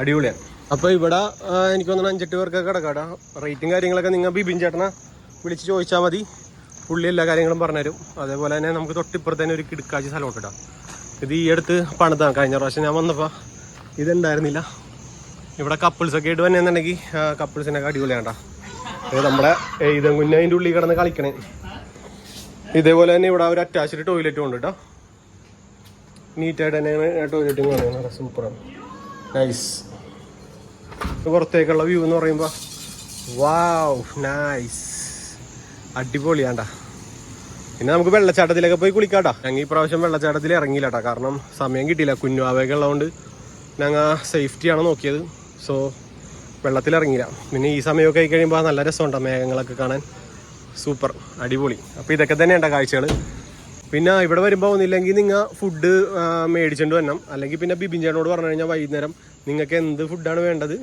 അടിപൊളിയാണ് അപ്പോൾ ഇവിടെ എനിക്ക് തോന്നുന്നു അഞ്ചെട്ട് പേർക്കൊക്കെ കിടക്കാം റേറ്റും കാര്യങ്ങളൊക്കെ നിങ്ങൾ ബിബിൻ ചേട്ടനെ വിളിച്ച് ചോദിച്ചാൽ മതി. പുള്ളി എല്ലാ കാര്യങ്ങളും പറഞ്ഞുതരും. അതേപോലെ തന്നെ നമുക്ക് തൊട്ടിപ്പുറത്ത് തന്നെ ഒരു കിടക്കാച്ചി സ്ഥലം ഇടാം ഇത് ഈ അടുത്ത് പണിതാണ് കഴിഞ്ഞ പ്രാവശ്യം ഞാൻ വന്നപ്പോൾ ഇതുണ്ടായിരുന്നില്ല. ഇവിടെ കപ്പിൾസ് ഒക്കെ ആയിട്ട് വന്നെന്നുണ്ടെങ്കിൽ കപ്പിൾസിനൊക്കെ അടിപൊളിയാണ്ടാ നമ്മുടെ ഇതം കുഞ്ഞ അതിന്റെ ഉള്ളിൽ കിടന്ന് കളിക്കണേ. ഇതേപോലെ തന്നെ ഇവിടെ ഒരു അറ്റാച്ച്ഡ് ടോയ്ലറ്റും ഉണ്ട് കേട്ടോ. നീറ്റായിട്ട് തന്നെയാണ് ടോയ്ലറ്റും കാണുന്നത് സൂപ്പറാണ് നൈസ് പുറത്തേക്കുള്ള വ്യൂ എന്ന് പറയുമ്പോൾ വാവ് നൈസ് അടിപൊളിയാണ്ടാ പിന്നെ നമുക്ക് വെള്ളച്ചാട്ടത്തിലൊക്കെ പോയി കുളിക്കാട്ടാ. ഞങ്ങൾ ഈ പ്രാവശ്യം വെള്ളച്ചാട്ടത്തിൽ ഇറങ്ങിയില്ലാട്ടോ. കാരണം സമയം കിട്ടിയില്ല. കുഞ്ഞുവാവയൊക്കെ ഉള്ളതുകൊണ്ട് ഞങ്ങൾ സേഫ്റ്റിയാണ് നോക്കിയത്. സോ വെള്ളത്തിൽ ഇറങ്ങിയില്ല. പിന്നെ ഈ സമയമൊക്കെ ആയി കഴിയുമ്പോൾ നല്ല രസമുണ്ട് മേഘങ്ങളൊക്കെ കാണാൻ? സൂപ്പർ അടിപൊളി. അപ്പോൾ ഇതൊക്കെ തന്നെയുണ്ട കാഴ്ചകൾ പിന്നെ ഇവിടെ വരുമ്പോൾ ഒന്നില്ലെങ്കിൽ നിങ്ങൾ ഫുഡ് മേടിച്ചുകൊണ്ട് വരണം. അല്ലെങ്കിൽ പിന്നെ ബിബിൻ ചേട്ടനോട് പറഞ്ഞു കഴിഞ്ഞാൽ വൈകുന്നേരം നിങ്ങൾക്ക് എന്ത് ഫുഡാണ് വേണ്ടത്?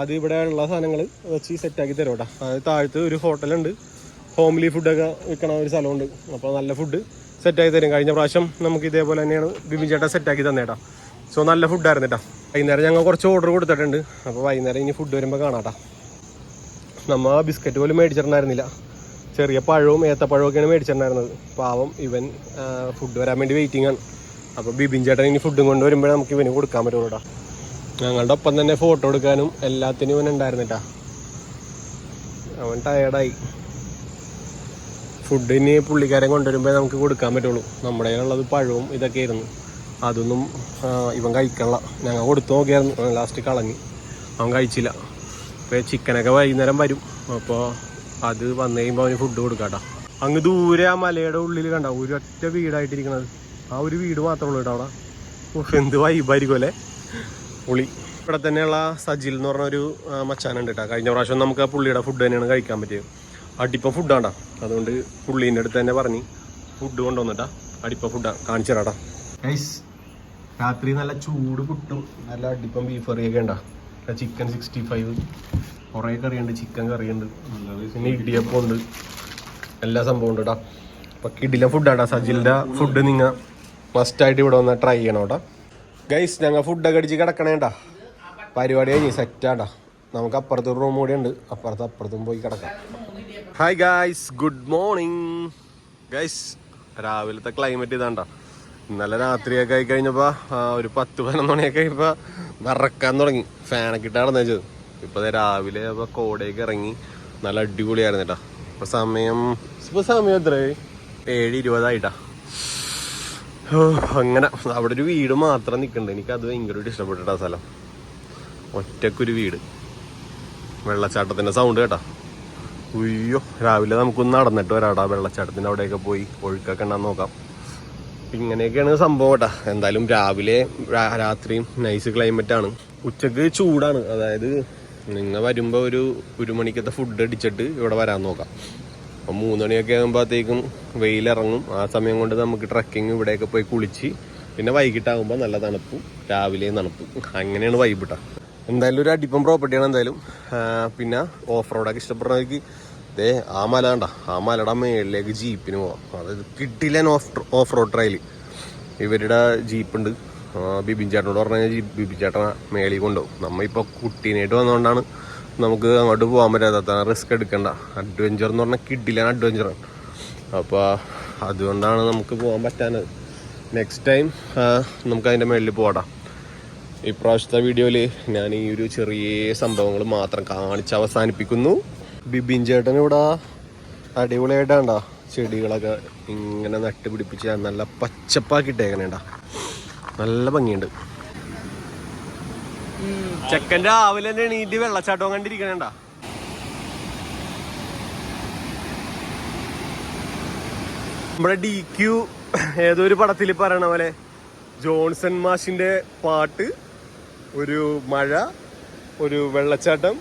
അത് ഇവിടെ ഉള്ള സാധനങ്ങൾ വെച്ച് സെറ്റാക്കി തരും കേട്ടോ അത് താഴത്ത് ഒരു ഹോട്ടലുണ്ട് ഹോംലി ഫുഡൊക്കെ വിൽക്കണ ഒരു സ്ഥലമുണ്ട്. അപ്പോൾ നല്ല ഫുഡ് സെറ്റാക്കി തരും. കഴിഞ്ഞ പ്രാവശ്യം നമുക്ക് ഇതേപോലെ തന്നെയാണ് ബിബിൻ ചേട്ടാ സെറ്റാക്കി തന്നേട്ടാ സോ നല്ല ഫുഡായിരുന്നു കേട്ടോ വൈകുന്നേരം ഞങ്ങൾ കുറച്ച് ഓർഡർ കൊടുത്തിട്ടുണ്ട്. അപ്പോൾ വൈകുന്നേരം ഇനി ഫുഡ് വരുമ്പോൾ കാണാട്ടാ നമ്മ ബിസ്ക്കറ്റ് പോലും മേടിച്ചിട്ടുണ്ടായിരുന്നില്ല. ചെറിയ പഴവും ഏത്തപ്പഴവും ഒക്കെയാണ് മേടിച്ചിട്ടുണ്ടായിരുന്നത്. പാവം ഇവൻ ഫുഡ് വരാൻ വേണ്ടി വെയിറ്റിംഗ് ആണ്. അപ്പോൾ ബിബിൻ ചേട്ടൻ ഇനി ഫുഡും കൊണ്ട് വരുമ്പോഴേ നമുക്ക് ഇവന് കൊടുക്കാൻ പറ്റുള്ളൂ കേട്ടോ ഞങ്ങളുടെ ഒപ്പം തന്നെ ഫോട്ടോ എടുക്കാനും എല്ലാത്തിനും ഇവൻ ഉണ്ടായിരുന്നിട്ടാ അവൻ ടയേർഡായി ഫുഡ് ഇനി പുള്ളിക്കാരൻ കൊണ്ടുവരുമ്പോൾ നമുക്ക് കൊടുക്കാൻ പറ്റുള്ളൂ. നമ്മുടെ ഉള്ളത് പഴവും ഇതൊക്കെ ആയിരുന്നു. അതൊന്നും ഇവൻ കഴിക്കണില്ല. ഞങ്ങൾ കൊടുത്തു നോക്കിയായിരുന്നു. ലാസ്റ്റ് കളഞ്ഞ്. അവൻ കഴിച്ചില്ല. അപ്പോൾ ചിക്കനൊക്കെ വൈകുന്നേരം വരും. അപ്പോൾ അത് വന്നു കഴിയുമ്പോൾ അവന് ഫുഡ് കൊടുക്കാട്ടോ. അങ്ങ് ദൂരെ ആ മലയുടെ ഉള്ളിൽ കണ്ട ഒരൊറ്റ വീടായിട്ടിരിക്കണത്. ആ ഒരു വീട് മാത്രമേ ഉള്ളൂ കേട്ടോ അവിടെ. എന്ത് വൈബായിരിക്കും അല്ലേ? പുളി. ഇവിടെ തന്നെയുള്ള സജിൽ എന്ന് പറഞ്ഞ ഒരു ആ, മച്ചാനുണ്ട് കേട്ടോ. കഴിഞ്ഞ പ്രാവശ്യം നമുക്ക് ആ പുള്ളിയുടെ ഫുഡ് തന്നെയാണ് കഴിക്കാൻ പറ്റിയത്. ഫുഡ് ഫുഡാണ്ടാ അതുകൊണ്ട് പുള്ളീന്റെ അടുത്ത് തന്നെ പറഞ്ഞ് ഫുഡ് കൊണ്ടുവന്നിട്ടാ. അടിപ്പ ഫുഡാ കാണിച്ചു തരാട്ടാ രാത്രി നല്ല ചൂട് കിട്ടും നല്ല അടിപ്പം ബീഫ് കറിയൊക്കെ ഉണ്ടാ? ചിക്കൻ സിക്സ്റ്റി ഫൈവ് കുറേ കറിയുണ്ട് ചിക്കൻ കറിയുണ്ട്. പിന്നെ ഇടിയപ്പം ഉണ്ട്. എല്ലാ സംഭവം ഉണ്ട് കേട്ടോ അപ്പം കിടില ഫുഡാട്ടാ സജിലിന്റെ ഫുഡ് നിങ്ങൾ മസ്റ്റായിട്ട് ഇവിടെ വന്ന് ട്രൈ ചെയ്യണം കേട്ടോ ഗൈസ് ഞങ്ങൾ ഫുഡൊക്കെ അടിച്ച് കിടക്കണേണ്ടാ പരിപാടി കഴിഞ്ഞ് സെറ്റാണ്ടാ നമുക്ക് അപ്പുറത്തൊരു റൂം കൂടി ഉണ്ട്. അപ്പുറത്ത് അപ്പുറത്തും പോയി കിടക്കാം. Hi guys good morning guys രാവിലത്തെ ക്ലൈമറ്റ് ഇതാണ്ട. ഇന്നലെ രാത്രിയൊക്കെ ആയി കഴിഞ്ഞപ്പോൾ ഒരു പത്ത് പതിനൊന്ന് മണിയൊക്കെ ആയപ്പോൾ വിറക്കാൻ തുടങ്ങി. ഫാനൊക്കെ ഇട്ടാണ് നടന്നു വെച്ചത് ഇപ്പൊ ദേ രാവിലെ അപ്പോൾ കോടയൊക്കെ ഇറങ്ങി. നല്ല അടിപൊളിയായിരുന്നു കേട്ടോ ഇപ്പോൾ സമയം ഇപ്പോൾ സമയം എത്രയായി ഏഴ് ഇരുപതായിട്ടാ അങ്ങനെ അവിടെ ഒരു വീട് മാത്രം നിൽക്കുന്നുണ്ട് അത് ഭയങ്കരമായിട്ട് ഇഷ്ടപ്പെട്ടിട്ടാ സ്ഥലം. ഒറ്റക്കൊരു വീട്. വെള്ളച്ചാട്ടത്തിന്റെ സൗണ്ട് കേട്ടാ. ഉയ്യോ രാവിലെ നമുക്കൊന്ന് നടന്നിട്ട് വരാടാ വെള്ളച്ചാട്ടത്തിന്റെ അവിടെയൊക്കെ പോയി. ഒഴുക്കൊക്കെ ഉണ്ടാന്ന് നോക്കാം. ഇങ്ങനെയൊക്കെയാണ് സംഭവം കേട്ടാ. എന്തായാലും രാവിലെ രാത്രിയും നൈസ് ക്ലൈമറ്റ് ആണ്. ഉച്ചയ്ക്ക് ചൂടാണ്. അതായത് നിങ്ങൾ വരുമ്പോൾ ഒരു ഒരു മണിക്കത്തെ ഫുഡ് അടിച്ചിട്ട് ഇവിടെ വരാൻ നോക്കാം. അപ്പം മൂന്ന് മണിയൊക്കെ ആകുമ്പോഴത്തേക്കും വെയിലിറങ്ങും. ആ സമയം കൊണ്ട് നമുക്ക് ട്രക്കിങ് ഇവിടെയൊക്കെ പോയി കുളിച്ച് പിന്നെ വൈകിട്ടാകുമ്പോൾ നല്ല തണുപ്പും രാവിലെയും തണുപ്പും. അങ്ങനെയാണ് വൈബിട്ടാ എന്തായാലും ഒരു അടിപ്പം പ്രോപ്പർട്ടിയാണ് എന്തായാലും. പിന്നെ ഓഫ് റോഡൊക്കെ ഇഷ്ടപ്പെടുന്നവർക്ക് ദേ ആ മല കണ്ട ആ മലയുടെ മേളിലേക്ക് ജീപ്പിന് പോവാം. അതായത് കിട്ടില്ല ഓഫ് ഓഫ് റോഡ് ട്രയൽ ഇവരുടെ ജീപ്പുണ്ട് ബിബിൻ ചേട്ടനോട് പറഞ്ഞു കഴിഞ്ഞാൽ ബിബിൻ ചേട്ടനെ മേളിൽ കൊണ്ടുപോകും. നമ്മളിപ്പോൾ കുട്ടീനായിട്ട് വന്നതുകൊണ്ടാണ് നമുക്ക് അങ്ങോട്ട് പോകാൻ പറ്റാത്ത റിസ്ക് എടുക്കണ്ട. അഡ്വഞ്ചർ എന്ന് പറഞ്ഞാൽ കിഡിലാണ് അഡ്വഞ്ചറാണ് അപ്പോൾ അതുകൊണ്ടാണ് നമുക്ക് പോകാൻ പറ്റാനത് നെക്സ്റ്റ് ടൈം നമുക്ക് അതിന്റെ മേളിൽ പോടാം ഇപ്രാവശ്യത്തെ വീഡിയോയിൽ ഞാൻ ഈ ഒരു ചെറിയ സംഭവങ്ങൾ മാത്രം കാണിച്ച് അവസാനിപ്പിക്കുന്നു ബിബിൻ ചേട്ടൻ ഇവിടെ അടിപൊളിയായിട്ടാണ്ടാ ചെടികളൊക്കെ ഇങ്ങനെ നട്ടുപിടിപ്പിച്ച് നല്ല പച്ചപ്പാക്കിട്ടേക്കണേണ്ട. നല്ല ഭംഗിയുണ്ട്. ചെക്കൻ രാവിലെ തന്നെ എണീറ്റ് വെള്ളച്ചാട്ടം കണ്ടിരിക്കണേണ്ട? നമ്മുടെ ഡി ക്യു ഏതോ ഒരു പടത്തിൽ പറയണ പോലെ ജോൺസൺ മാഷിന്റെ പാട്ട് ഒരു മഴ ഒരു വെള്ളച്ചാട്ടം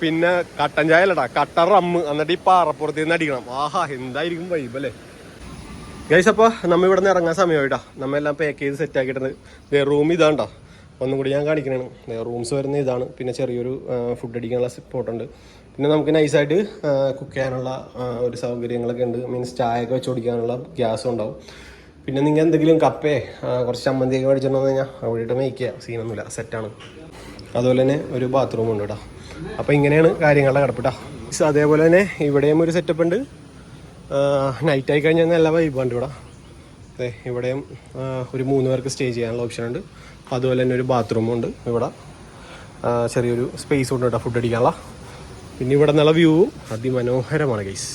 പിന്നെ കട്ടൻ ചായ അല്ലടാ കട്ട റമ്മ് എന്നിട്ട് ഈ പാറപ്പുറത്ത് നിന്ന് അടിക്കണം. ആഹാ എന്തായിരിക്കും വൈബ് അല്ലേ? ഗൈസ് അപ്പോൾ നമ്മ ഇവിടെ നിന്ന് ഇറങ്ങാൻ സമയമായിട്ടാ. നമ്മ എല്ലാം പാക്ക് ചെയ്ത് സെറ്റ് ആക്കിയിട്ടുണ്ട്. റൂം ഇതാണ്ടാ? ഒന്നും കൂടി ഞാൻ കാണിക്കണേ റൂംസ് വരുന്ന ഇതാണ്. പിന്നെ ചെറിയൊരു ഫുഡ് അടിക്കാനുള്ള സ്പോട്ട് ഉണ്ട്. പിന്നെ നമുക്ക് നൈസായിട്ട് കുക്ക് ചെയ്യാനുള്ള ഒരു സൗകര്യങ്ങളൊക്കെ ഉണ്ട്. മീൻസ് ചായ ഒക്കെ വെച്ച് കുടിക്കാനുള്ള ഗ്യാസും ഉണ്ടാവും. പിന്നെ നിങ്ങൾ എന്തെങ്കിലും കപ്പേ കുറച്ച് ചമ്മന്തിയൊക്കെ മേടിച്ചിട്ടുണ്ടോ കഴിഞ്ഞാൽ അവിടെ മേക്ക് ചെയ്യാം സീനൊന്നുമില്ല സെറ്റാണ് അതുപോലെ തന്നെ ഒരു ബാത്റൂം ഉണ്ട് കേട്ടോ അപ്പോൾ ഇങ്ങനെയാണ് കാര്യങ്ങളുടെ കിടപ്പിട്ടാ അതേപോലെ തന്നെ ഇവിടെയും ഒരു സെറ്റപ്പ് ഉണ്ട്. നൈറ്റ് ആയി കഴിഞ്ഞാൽ നല്ല വൈബാണ്ട് ഇവിടെ അതെ ഇവിടെയും ഒരു മൂന്ന് പേർക്ക് സ്റ്റേ ചെയ്യാനുള്ള ഓപ്ഷൻ ഉണ്ട്. അതുപോലെ തന്നെ ഒരു ബാത്റൂമും ഉണ്ട് ഇവിടെ. ചെറിയൊരു സ്പേസ് ഉണ്ട് കേട്ടോ ഫുഡ് അടിക്കാനുള്ള. പിന്നെ ഇവിടെ നിന്നുള്ള വ്യൂവും അതിമനോഹരമാണ് ഗൈസ്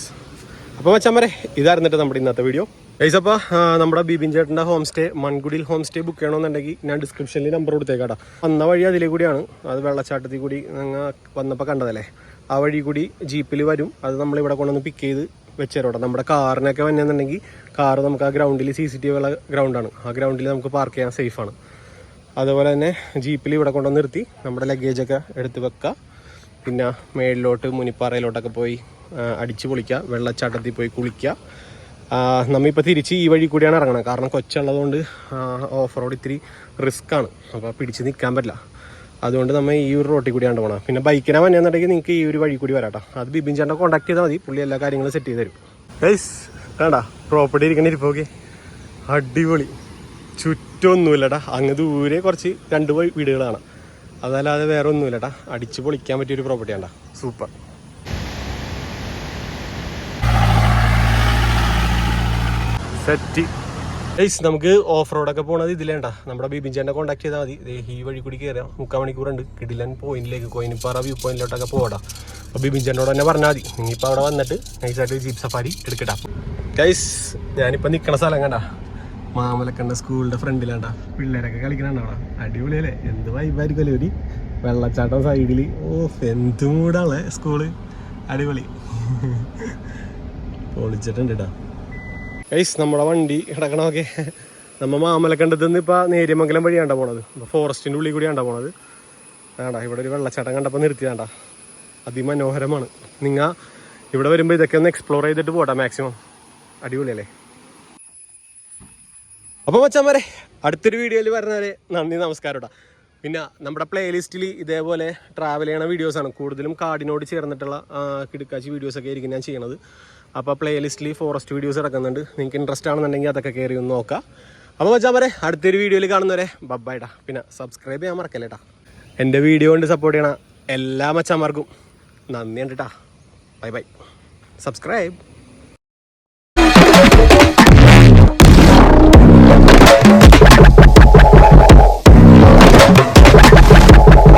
അപ്പോൾ വച്ചാൽ വരെ ഇതായിരുന്നിട്ട് നമ്മുടെ ഇന്നത്തെ വീഡിയോ ഗൈസ് അപ്പോൾ നമ്മുടെ ബിബിൻ ചേട്ടന്റെ ഹോം സ്റ്റേ മൺകുടിയിൽ ഹോം സ്റ്റേ ബുക്ക് ചെയ്യണമെന്നുണ്ടെങ്കിൽ ഞാൻ ഡിസ്ക്രിപ്ഷനിൽ നമ്പർ കൊടുത്തേക്കാടാ. വന്ന വഴി അതിലേ കൂടിയാണ്. അത് വെള്ളച്ചാട്ടത്തിൽ കൂടി നിങ്ങൾ വന്നപ്പോൾ കണ്ടതല്ലേ? ആ വഴി കൂടി ജീപ്പിൽ വരും. അത് നമ്മൾ ഇവിടെ കൊണ്ടുവന്ന് പിക്ക് ചെയ്ത് വെച്ചേരോട്ടെ നമ്മുടെ കാറിനൊക്കെ വന്നെന്നുണ്ടെങ്കിൽ കാർ നമുക്ക് ആ ഗ്രൗണ്ടിൽ സി സി ടി വി ഉള്ള ഗ്രൗണ്ടാണ് ആ ഗ്രൗണ്ടിൽ നമുക്ക് പാർക്ക് ചെയ്യാൻ സേഫാണ് അതുപോലെ തന്നെ ജീപ്പിൽ ഇവിടെ കൊണ്ടുവന്ന് നിർത്തി. നമ്മുടെ ലഗേജൊക്കെ എടുത്ത് വെക്കുക പിന്നെ മേളിലോട്ട് മുനിപ്പാറയിലോട്ടൊക്കെ പോയി അടിച്ച് പൊളിക്കുക വെള്ളച്ചാട്ടത്തിൽ പോയി കുളിക്കുക ആ, നമ്മളിപ്പോൾ തിരിച്ച് ഈ വഴി കൂടിയാണ് ഇറങ്ങണം കാരണം കൊച്ചുള്ളതുകൊണ്ട് ഓഫ് റോഡ് ഇത്തിരി ആണ്. അപ്പോൾ പിടിച്ച് നിൽക്കാൻ പറ്റില്ല. അതുകൊണ്ട് നമ്മൾ ഈ ഒരു റോട്ടിൽ കൂടിയാണ് പോകണം പിന്നെ ബൈക്കിനെ വന്നെന്നുണ്ടെങ്കിൽ നിങ്ങൾക്ക് ഈ ഒരു വഴി കൂടി വരാട്ടോ അത് ബിബിൻ ചേട്ടനെ കോൺടാക്ട് ചെയ്താൽ മതി. പുള്ളി എല്ലാ കാര്യങ്ങളും സെറ്റ് ചെയ്ത് തരും. ഗൈസ് വേണ്ട. പ്രോപ്പർട്ടി ഇരിക്കണ ഇരിപ്പോക്കെ അടിപൊളി. ചുറ്റൊന്നുമില്ലടാ അങ്ങ് ദൂരെ കുറച്ച് രണ്ട് വീടുകളാണ്. അതല്ലാതെ വേറെ ഒന്നുമില്ലട്ടാ അടിച്ച് പൊളിക്കാൻ പറ്റിയൊരു പ്രോപ്പർട്ടി ആണ്ടാ സൂപ്പർ സെറ്റ് നമുക്ക് ഓഫ് റോഡൊക്കെ പോണത് ഇതിലേണ്ട നമ്മുടെ ബിബിൻ ചേട്ടനെ കോൺടാക്ട് ചെയ്താൽ മതി. ഈ വഴി കൂടി കയറാം മുക്കാൽ മണിക്കൂറുണ്ട്. കിടിലൻ പോയിന്റിലേക്ക് കോയിനിപ്പാറ വ്യൂ പോയിന്റിലോട്ടൊക്കെ പോകടാ അപ്പോൾ ബിബിൻ ചേട്ടനോട് തന്നെ പറഞ്ഞാൽ മതി. നിങ്ങിപ്പോൾ അവിടെ വന്നിട്ട് നൈസായിട്ട് ജീപ്പ് സഫാരി എടുക്കട്ടാ. ഗൈസ് ഞാനിപ്പോൾ നിൽക്കണ സ്ഥലം കണ്ട. മാമലക്കണ്ട സ്കൂളിന്റെ ഫ്രണ്ടിലാണ്ട പിള്ളേരൊക്കെ കളിക്കണണ്ട അവിടെ. അടിപൊളിയല്ലേ? എന്ത് വൈബായിരിക്കുമല്ലേ ഒരു? വെള്ളച്ചാട്ടം സൈഡിൽ ഓ എന്ത് മൂടാണല്ലേ സ്കൂൾ? അടിപൊളി. പൊളിച്ചിട്ടുണ്ട് കേട്ടോ ഗൈസ് നമ്മുടെ വണ്ടി കിടക്കണമൊക്കെ നമ്മ മാമലക്കണ്ടത്ത് നിന്ന് ഇപ്പോൾ നേര്യമംഗലം വഴിയാണ്ട പോണത്. ഫോറസ്റ്റിന്റെ ഉള്ളിൽ കൂടിയാണ്ട പോണത്. വേണ്ട ഇവിടെ ഒരു വെള്ളച്ചാട്ടം കണ്ടപ്പോൾ നിർത്തിയാണ്ട. അതിമനോഹരമാണ്. നിങ്ങൾ ഇവിടെ വരുമ്പോൾ ഇതൊക്കെ ഒന്ന് എക്സ്പ്ലോർ ചെയ്തിട്ട് പോട്ടെ മാക്സിമം അടിപൊളിയല്ലേ? അപ്പോൾ മച്ചാൻ വരെ അടുത്തൊരു വീഡിയോയിൽ വരുന്നവരെ നന്ദി നമസ്കാരം കേട്ടോ പിന്നെ നമ്മുടെ പ്ലേലിസ്റ്റിൽ ഇതേപോലെ ട്രാവൽ ചെയ്യണ വീഡിയോസാണ് കൂടുതലും കാടിനോട് ചേർന്നിട്ടുള്ള കിടുക്കാച്ചി വീഡിയോസൊക്കെ ആയിരിക്കും ഞാൻ ചെയ്യണത്. അപ്പോൾ പ്ലേലിസ്റ്റിൽ ഫോറസ്റ്റ് വീഡിയോസ് ഇറക്കുന്നുണ്ട് നിങ്ങൾക്ക് ഇൻട്രസ്റ്റ് ആണെന്നുണ്ടെങ്കിൽ അതൊക്കെ കയറി ഒന്ന് നോക്കാം. അപ്പോൾ വെച്ചാൽ പറയാം അടുത്തൊരു വീഡിയോയിൽ കാണുന്നവരെ ബബ്ബായിട്ടാ പിന്നെ സബ്സ്ക്രൈബ് ചെയ്യാൻ മറക്കല്ലേട്ടാ എന്റെ വീഡിയോ കൊണ്ട് സപ്പോർട്ട് ചെയ്യണ എല്ലാ മച്ചാന്മാർക്കും നന്ദി കേട്ടാ ബൈ ബൈ സബ്സ്ക്രൈബ്